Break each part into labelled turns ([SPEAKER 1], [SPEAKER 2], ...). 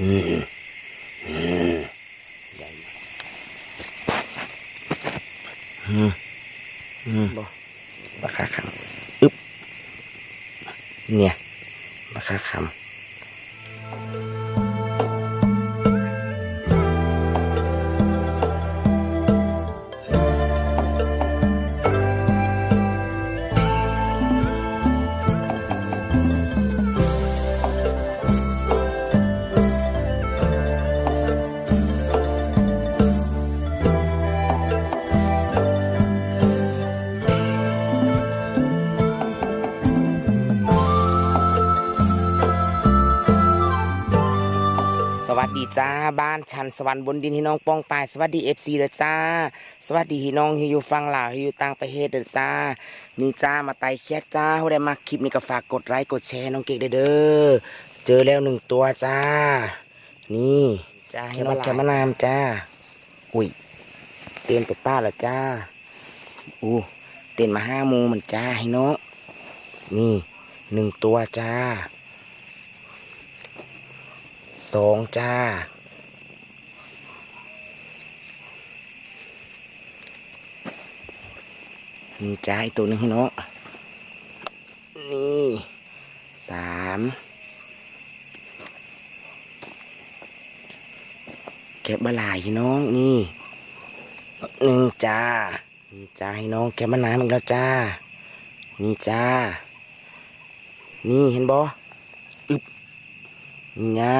[SPEAKER 1] อืมอืมใหญ่มากอืมอืมบ่ราคาคำอึ๊บเนี่ยราคาคำ จ้าบ้านชันสวรรค์บนดินที่น้องป้องปายสวัสดีเอฟซีเด้อจ้า สวัสดีพี่น้องที่อยู่ฟังลาวที่อยู่ต่างประเทศเด้อจ้านี่จ้ามาไต่เคียดจ้าผู้ใดมาคลิปนี้ก็ฝากกดไลค์กดแชร์น้องเก่งเด้อเจอแล้วหนึ่งตัวจ้า นี่จ้าให้น้องแกมานามจ้า อุ้ยเต้นไปป้าแล้วจ้าอู้เต้นมาห้าโมงมันจ้าให้น้องนี่หนึ่งตัวจ้า สองจ้า นี่จ้าอีกตัวหนึงให้น้องนี่สามแกะบะหลายน้องนี่หนึ่งจ้านี่จ้าให้น้องแกะมะนาวอีกแล้วจ้า นี่จ้า นี่เห็นบ่อึบนี่นะ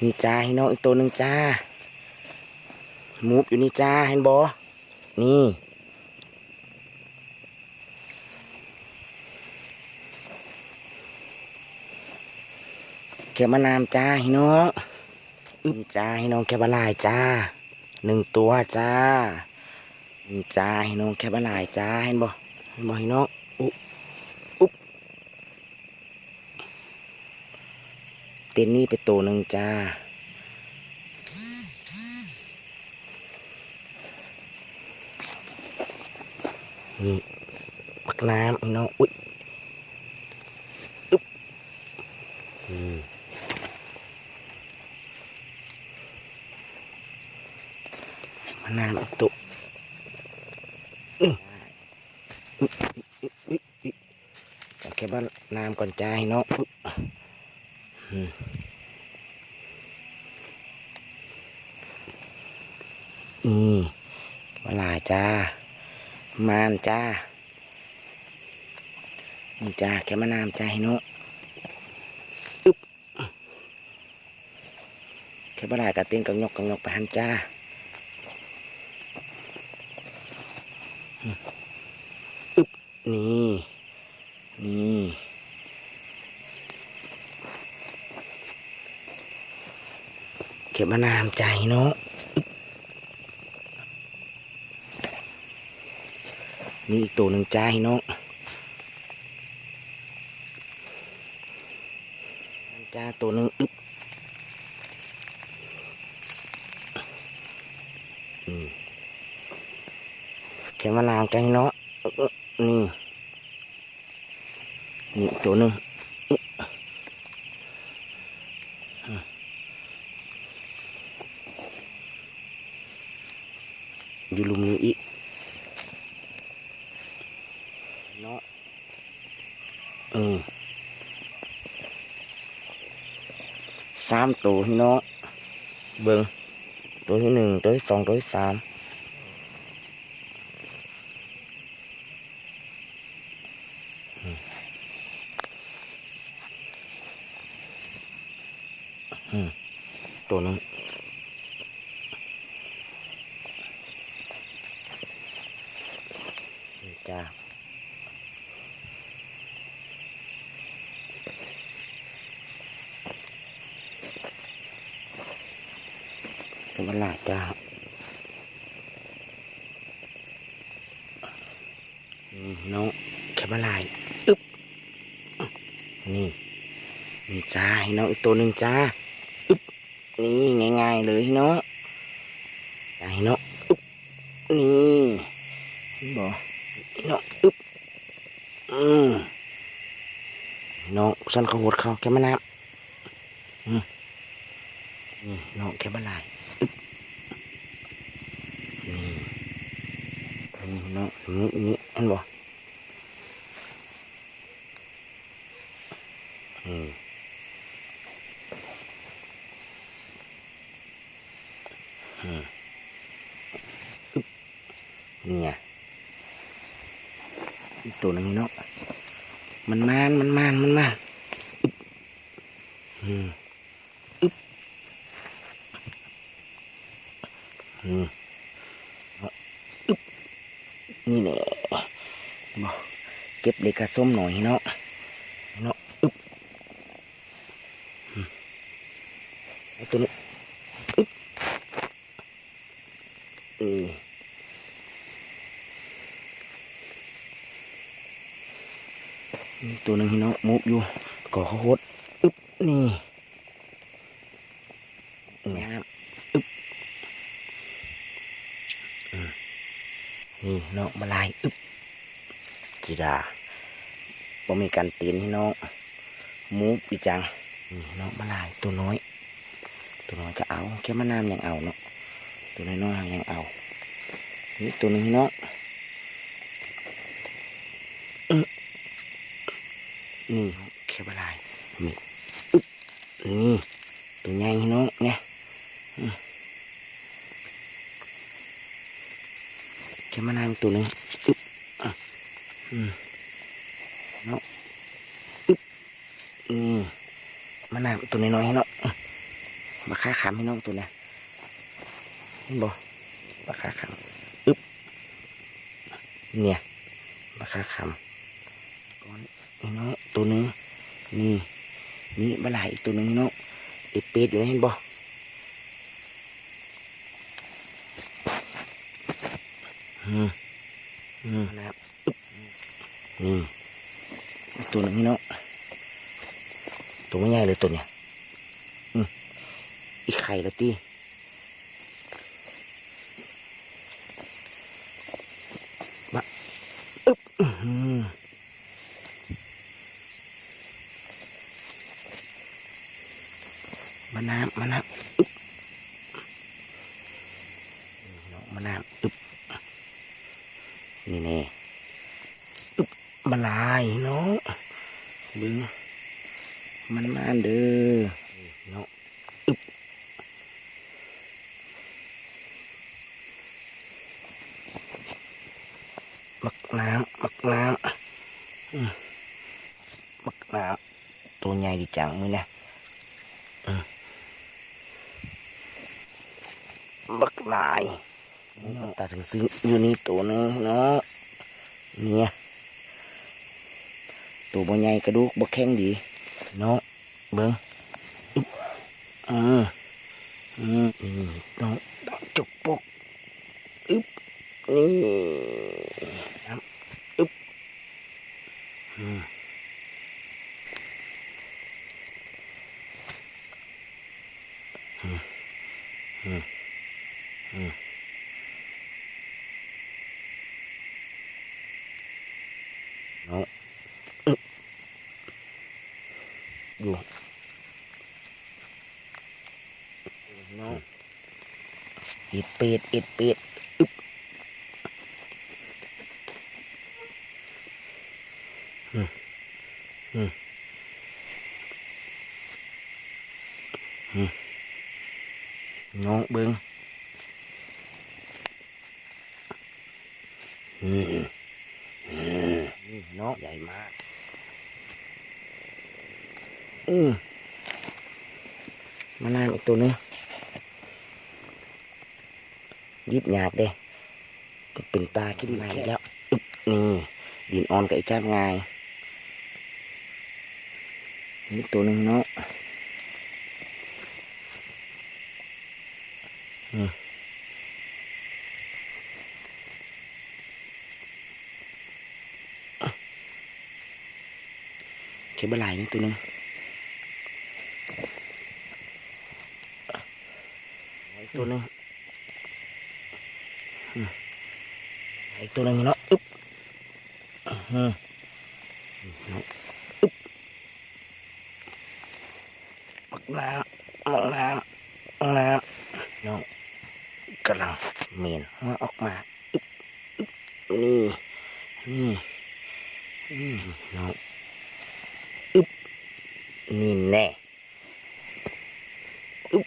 [SPEAKER 1] นี่จ้าให้น้องอีกตัวหนึ่งจ้ามูฟอยู่นี่จ้าเห็นบอนี่แกะมะนามจ้าให้น้องอึบจ้าให้น้องแกะบลายจ้าหนึ่งตัวจ้านี่จ้าให้น้องแกะบลายจ้าเห็นบอบอยเนาะอุ๊อุ๊บ เต็นนี่ไปตัวหนึ่งจ้า นี่ปักน้ำไอ้เนาะอุ๊ยอุ๊บอืมมะนาวอีกตัวเอาแค่บ้านน้ำก่อนจ้าให้เนาะอุ๊ อืมนี่เวลาจ้า มานจ้า นี่จ้าแค่มาน้ำจ้าให้เนาะอึ๊บแค่บลายกระเต้นกังยกกังยกไปหันจ้าอึ๊บนี่ นี่เก็บมะนาวใจเนาะอึ๊บ นี่อีกตัวหนึ่งจ้าให้น้องจ้าตัวหนึ่งอึ๊บอืมเก็บมะนาวใจเนาะอึ๊บนี่นี่ตัวหนึ่งอึ๊ะอะอยู่ลุมอยู่อีกเนาะอืมสาม ตัวพี่น้องเบิ้งตัวที่หนึ่งตัวที่สองตัวที่สามตัวหนึงนี่จ้า เป็นมันหลายจ้านี่น้องแค่มาลายอึ๊บนี่นี่จ้าให้น้องอีกตัวหนึ่งจ้าอึ๊บนี่ง่ายๆเลยเนาะจ้าให้น้องอึ๊บนี่เห็นบ่ให้น้องอึ๊บอืมน้องฉันเขาหดเขาแค่มะน้ำอืมนี่น้องแค่บะลาย นี่นี่อันบ่อืมอืมอึ๊บเนี่ยอีกตัวนึงเนาะมันมานมันมานมันมานอึ๊บอืมอึ๊บอืมเอาอึ๊บนี่แหละบอก เด็กกระส้มหน่อยเนาะเนาะอึ๊บไอตัวนี้อึ๊บอืมนี่ตัวนึงพี่น้องมุบอยู่ก่อเขาโคตรอึ๊บนี่นี่ครับอึ๊บนี่น้องมาลายอึ๊บจีดา บ่มีการตีนพี่น้องมุบอีจังนี่น้องมาลายตัวน้อย ตัวน้อยก็เอาแค่มะนาวยังเอาเนาะตัวน้อยๆยังเอานี่ตัวนึงพี่น้องนี่แค่บลายมีนี่ตัวใหญ่เนาะเนี่ยอืมแค่มานาวตัวหนึงอึ๊บอะอืมเนาะอึ๊บนี่มานาว ตัวน้อยๆเนาะอะมาค่าขามให้น้องตัวนี้ยเห็นบ่มาค่าขามอึ๊บเนี่ยมาค่าขามก้อนนี่เนาะตัวนึงนี่นี่บลายอีกตัวนึงเนาะไอเป็ดอยู่นี่เห็นบ่อืมอืมนะครับอึ๊บนี่ตัวนึงเนาะตัวไม่ใหญ่เลยตัวเนี้ย อีกไข่แล้วตีมาอึ๊บมะนาวมะนาวอึ๊บนี่เนาะมะนาวอึ๊บนี่แน่อึ๊บมาลายเนาะบึงมันมาเด้อนี่เนาะอึ๊บมักน้ำมักน้ำอืมมักน้ำตัวใหญ่ดี จังมือนะบักลายตาถึงซื้ออยู่นี่ตัวหนึงเนาะเนี่ยตัวบ่ใหญ่กระดูกบ่แข็งดีเนาะเบิ้งอึ๊บอืมอืมนี่เนาะจุกปกอึ๊บนี่ครับอึ๊บอืม อืมอืมเนาะอึ๊บอยู่เนาะอิดเป็ดอิดเป็ดอึ๊บอืมอืมอืมน้องเบิ้งอืมอืมนี่เนาะใหญ่มาก อืมมานานอีกตัวหนึงยิบหยาบเด้ก็เป็นตาคิดมาอีกแล้วอึบนี่ดินอ่อนกับไอ้จ้าบงายนี่ตัวหนึ่งเนาะ เขยบลายนี่ตัวนึงตัวนึงอีตัวนึงเนาะอึ๊บอึ๊บปักมาปักมาำลังเมนหัวออกมาอึ๊บอึ๊บนี่นี่เนาะอึ๊บนี่แน่อึ๊บ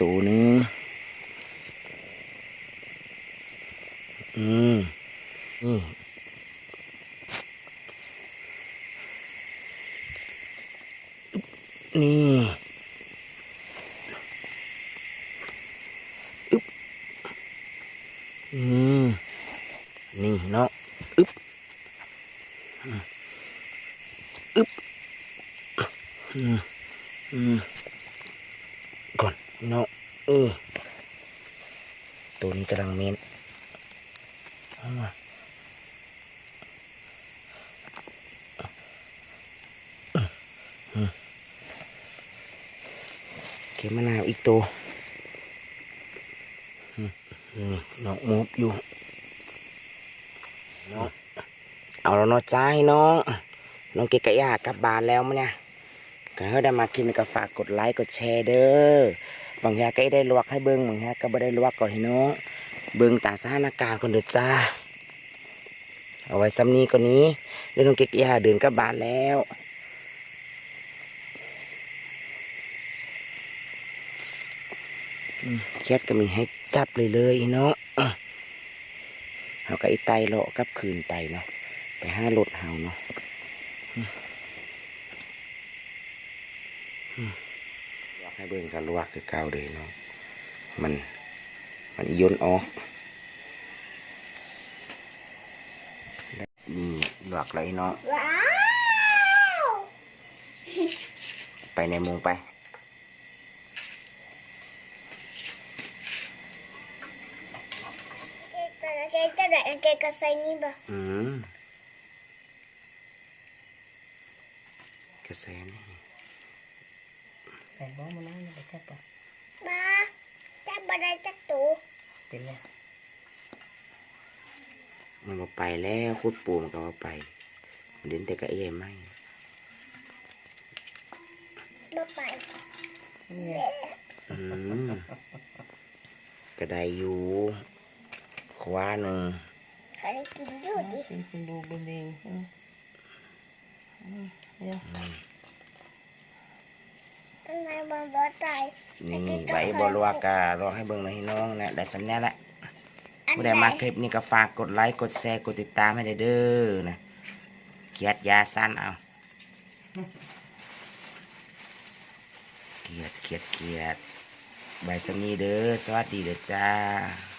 [SPEAKER 1] ตัวนึง นี่เนาะอึบอืมอึบอืมอืมก่อนเนาะเออตัวนี้กำลังเม้นเอามาอืมเก็บมะนาวอีกตัวอืมอืมเนาะมูบอยู่ เนาะเอาแล้วเนาะจ้าให้น้อง น้องเกดกะยากลับบ้านแล้วมั้ยเนี่ยก็ให้ได้มาคลิปนี้ก็ฝากกดไลค์กดแชร์เด้อบางแฮก็ได้ลวกให้เบิ้งบางแฮก็ไม่ได้ลวกก่อนให้น้องเบิ้งตามสถานการณ์คนเดือจ้า เอาไว้ซ้ำนี้ก็นี้เดี๋ยวน้องเกดกะยาเดินกลับบ้านแล้วอืมแคทก็มีให้จับเลยเลยเนาะ เอาก็ไอ้ไตเลาะกลับคืนไปเนาะไปห้ารถเฮาเนาะอืมอืมลวกให้เบิ่งกันลวกคือเก่าเลยเนาะมันมันยนออกนี่ลวกเลยเนาะ
[SPEAKER 2] ว้าว
[SPEAKER 1] ไปในมุงไป
[SPEAKER 2] เกกะเกกะได้เกกะใส่ นี่บ่
[SPEAKER 1] อืมกระแสนี่
[SPEAKER 3] แต่บ้องมันนั่งไปจับปะ
[SPEAKER 2] มาจับบ่ได้จักตัว
[SPEAKER 3] เป็นไง
[SPEAKER 1] มันมาไปแล้วคุดปูมันก็มาไปมันเดินแต่ก็เอ้ยไม่
[SPEAKER 2] บ่ไป
[SPEAKER 3] เนี่ย
[SPEAKER 1] อืมก็ได้อยู่ ขวาหนึ่ง
[SPEAKER 2] เขาได้กินอยู่ดิ
[SPEAKER 3] กินเป็นดูเป็นเองอืมอืมเดี๋ยว
[SPEAKER 2] อันไหนมันบ่ตาย
[SPEAKER 1] นี่ใบบลวกกะรอให้เบิ่งหน่อยให้น้องนะได้สำเนียแหละ
[SPEAKER 2] อัน
[SPEAKER 1] ผู้
[SPEAKER 2] ไห
[SPEAKER 1] ใด
[SPEAKER 2] น
[SPEAKER 1] มาคลิปนี้ก็ฝากกดไลค์กดแชร์กดติดตามให้ได้เด้อนะเกียดยาสั้นเอาเกียดเกียดเกียดใบสำนีเด้อสวัสดีเด้อจ้า